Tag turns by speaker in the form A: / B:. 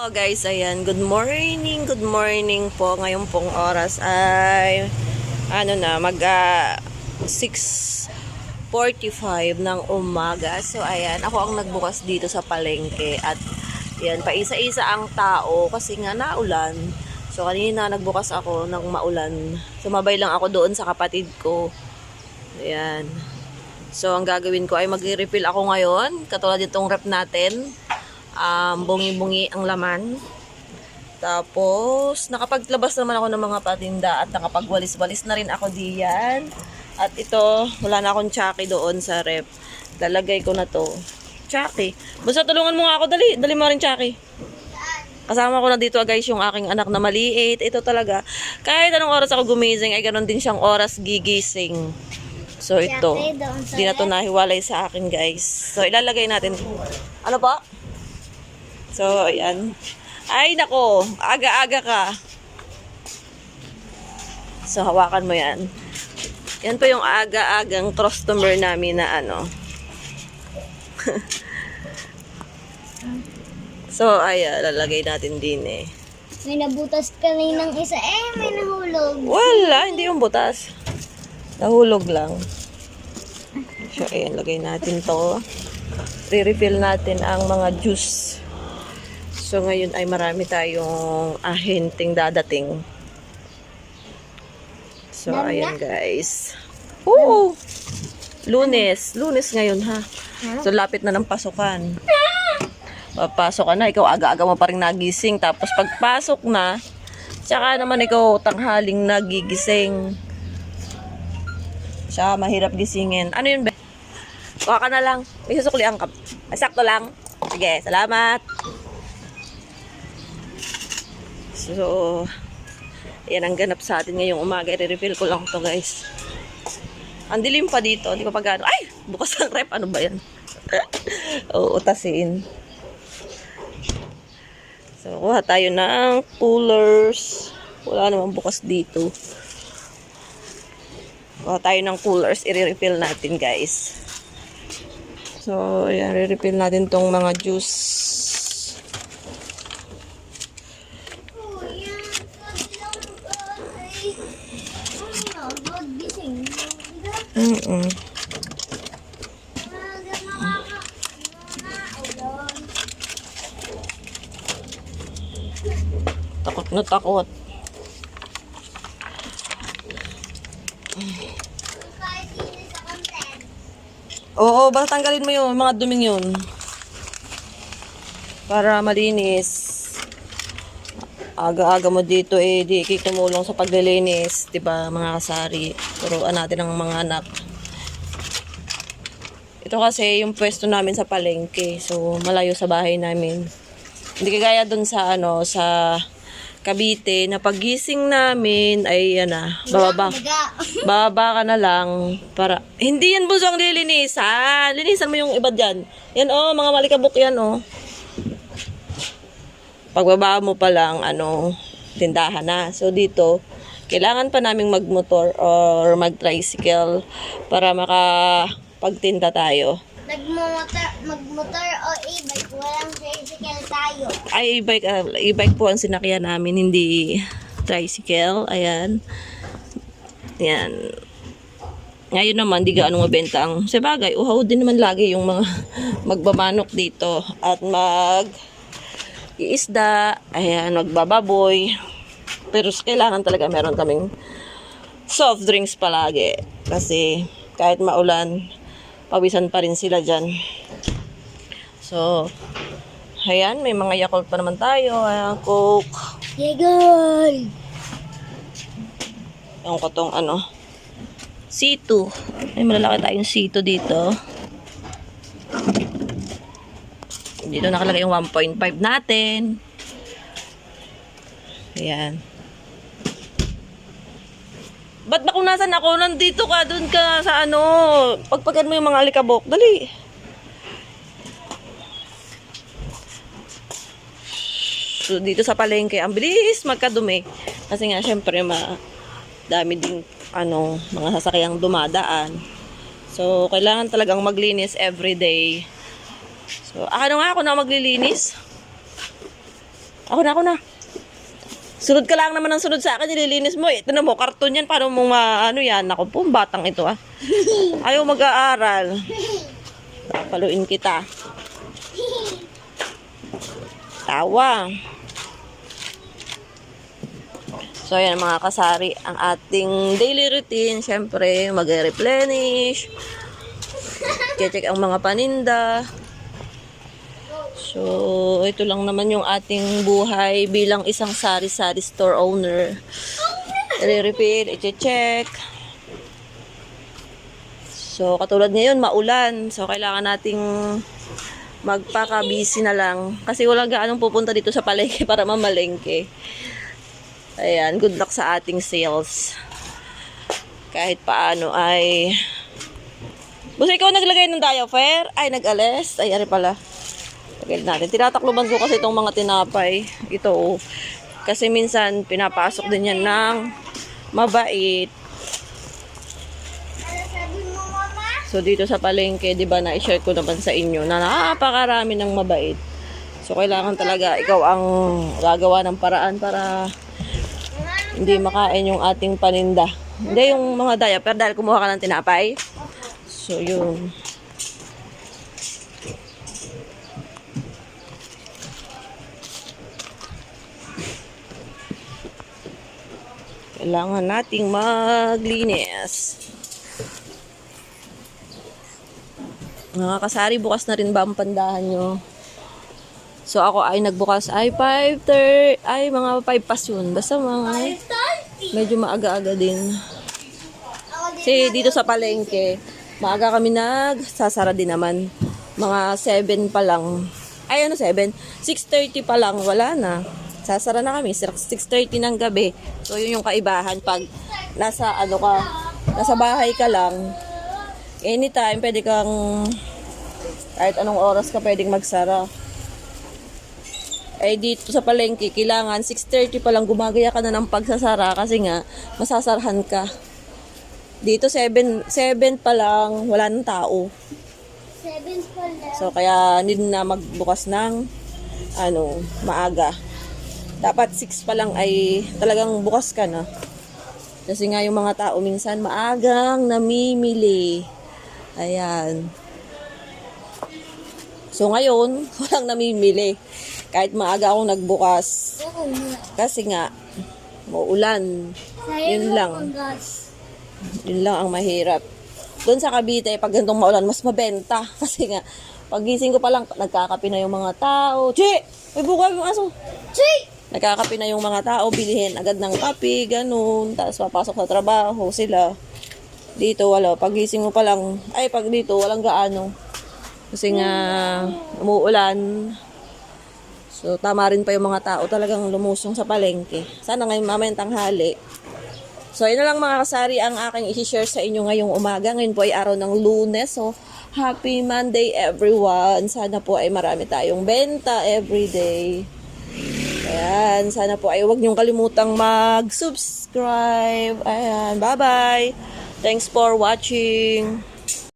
A: Oh guys, ayan. Good morning, good morning po. Ngayon pong oras ay ano na, mag ah, 6.45 ng umaga. So ayan, ako ang nagbukas dito sa palengke at yan, paisa-isa ang tao kasi nga naulan. So kanina nagbukas ako ng maulan. Sumabay lang ako doon sa kapatid ko. Ayan. So ang gagawin ko ay mag-refill ako ngayon. Katulad itong rep natin um, bungi-bungi ang laman. Tapos, nakapaglabas naman ako ng mga patinda at nakapagwalis-walis na rin ako diyan. At ito, wala na akong tsaki doon sa rep. Lalagay ko na to. Tsaki. Basta tulungan mo nga ako. Dali, dali mo rin tsaki. Kasama ko na dito guys yung aking anak na maliit. Ito talaga. Kahit anong oras ako gumising ay ganoon din siyang oras gigising. So ito.
B: Tsaki doon sa
A: Di na to nahiwalay sa akin guys. So ilalagay natin. Ano pa? So, ayan. Ay, nako. Aga-aga ka. So, hawakan mo yan. Yan po yung aga-agang customer namin na ano. so, ayan. Lalagay natin din eh.
B: May nabutas kaninang isa eh, may nahulog.
A: Wala. Hindi yung butas. Nahulog lang. So, ayan. Lagay natin to. Re-refill natin ang mga juice. So, ngayon ay marami tayong ahenting dadating. So, ayan guys. Oo! Lunes. Lunes ngayon ha. So, lapit na ng pasukan. Papasok ka na, ikaw aga-aga mo pa rin nagising. Tapos pagpasok na, tsaka naman ikaw tanghaling nagigising. Siya, mahirap gisingin. Ano yun, be? Kuha ka na lang. May susuklian ka. Sakto lang. Sige, salamat. So, yan ang ganap sa atin ngayong umaga. I-refill ko lang to guys. Ang dilim pa dito. Hindi pa pa gano. Ay! Bukas ang rep. Ano ba yan? Oo. So, kuha tayo ng coolers. Wala namang bukas dito. Kuha tayo ng coolers. I-refill natin guys. So, ayan. I-refill natin tong mga juice. Mm-mm. Takot na takot. Oo, basta tanggalin mo yun, mga duming yun. Para malinis. Aga-aga mo dito eh, di kay tumulong sa paglilinis, 'di ba, mga kasari. Turuan natin ang mga anak. Ito kasi yung pwesto namin sa palengke, so malayo sa bahay namin. Hindi kagaya dun sa ano, sa Cavite na pagising namin ay yan na, bababa. Bababa ka na lang para hindi yan busong lilinisan. Linisan mo yung iba diyan. Yan oh, mga malikabok yan oh. Pagbaba mo pa lang ano, tindahan na. So dito, kailangan pa naming magmotor or mag-tricycle para makapagtinda tayo.
B: Nagmotor, magmotor o e-bike, walang tricycle tayo.
A: Ay, e-bike, ah, e-bike po ang sinakyan namin, hindi tricycle. Ayan. Yan. Ngayon naman, di gaano mabenta ang... Sa bagay, uhaw din naman lagi yung mga magbamanok dito. At mag iisda, ayan, magbababoy. Pero kailangan talaga meron kaming soft drinks palagi. Kasi kahit maulan, pawisan pa rin sila dyan. So, ayan, may mga Yakult pa naman tayo. Ayan, Coke.
B: Yagol!
A: Yung katong ano, C2. Ay, malalaki tayong C2 dito. Dito nakalagay yung 1.5 natin. Ayan. Ba't ba kung nasan ako? Nandito ka, dun ka sa ano. Pagpagan mo yung mga alikabok. Dali. So, dito sa palengke, ang bilis magkadumi. Kasi nga, syempre, ma dami ding ano, mga sasakyang dumadaan. So, kailangan talagang maglinis every day. So, ano nga ako na maglilinis? Ako na, ako na. Sunod ka lang naman ng sunod sa akin, nililinis mo. Ito na mo, karton yan. Paano mo ma, ano yan? Ako po, batang ito ah. Ayaw mag-aaral. Paluin kita. Tawa. So, ayan mga kasari, ang ating daily routine, syempre, mag-replenish, check ang mga paninda. So, ito lang naman yung ating buhay bilang isang sari-sari store owner. I-refill, i-check. So, katulad ngayon, maulan. So, kailangan nating magpaka-busy na lang. Kasi wala gaanong pupunta dito sa palengke para mamalengke. Ayan, good luck sa ating sales. Kahit paano ay... Busa, ikaw naglagay ng diaper? Ay, nag-ales? Ay, ari pala. Lagay natin. Tinatakloban ko kasi itong mga tinapay. Ito, oh. Kasi minsan, pinapasok din yan ng mabait. So, dito sa palengke, di ba, na-share ko naman sa inyo na napakarami ng mabait. So, kailangan talaga ikaw ang gagawa ng paraan para hindi makain yung ating paninda. Hindi yung mga diaper dahil kumuha ka ng tinapay. So, yun. Kailangan nating maglinis. Mga bukas na rin ba ang pandahan nyo? So, ako ay nagbukas ay 5.30, ay mga 5 pas yun. Basta mga, medyo maaga-aga din. Kasi dito sa palengke, maaga kami nagsasara din naman. Mga 7 pa lang. Ay, ano 7? 6.30 pa lang, wala na. Sasara na kami, 6.30 ng gabi. So, yun yung kaibahan pag nasa, ano ka, nasa bahay ka lang. Anytime, pwede kang, kahit anong oras ka pwedeng magsara. Eh dito sa palengke, kailangan 6.30 pa lang gumagaya ka na ng pagsasara kasi nga, masasarhan ka. Dito 7, 7 pa lang, wala nang tao.
B: Seven pa lang.
A: So kaya hindi na magbukas ng ano, maaga. Dapat 6 pa lang ay talagang bukas ka na. Kasi nga yung mga tao minsan maagang namimili. Ayan. So ngayon, walang namimili. Kahit maaga akong nagbukas. Kasi nga, maulan. Yun lang. Yun lang ang mahirap. Doon sa Cavite, pag ganitong maulan, mas mabenta. Kasi nga, pagising ko pa lang, nagkakape na yung mga tao. Che! May buka yung aso.
B: Chay!
A: Nagkakape na yung mga tao, bilihin agad ng kape, ganun. Tapos papasok sa trabaho sila. Dito, wala. Pagising mo pa lang, ay, pag dito, walang gaano. Kasi nga, umuulan. So, tama rin pa yung mga tao talagang lumusong sa palengke. Sana ngayon mamayang tanghali. So, yun na lang mga kasari ang aking isi-share sa inyo ngayong umaga. Ngayon po ay araw ng lunes. So, happy Monday everyone. Sana po ay marami tayong benta everyday. Ayan, sana po ay huwag niyong kalimutang mag-subscribe. Ayan, bye-bye. Thanks for watching.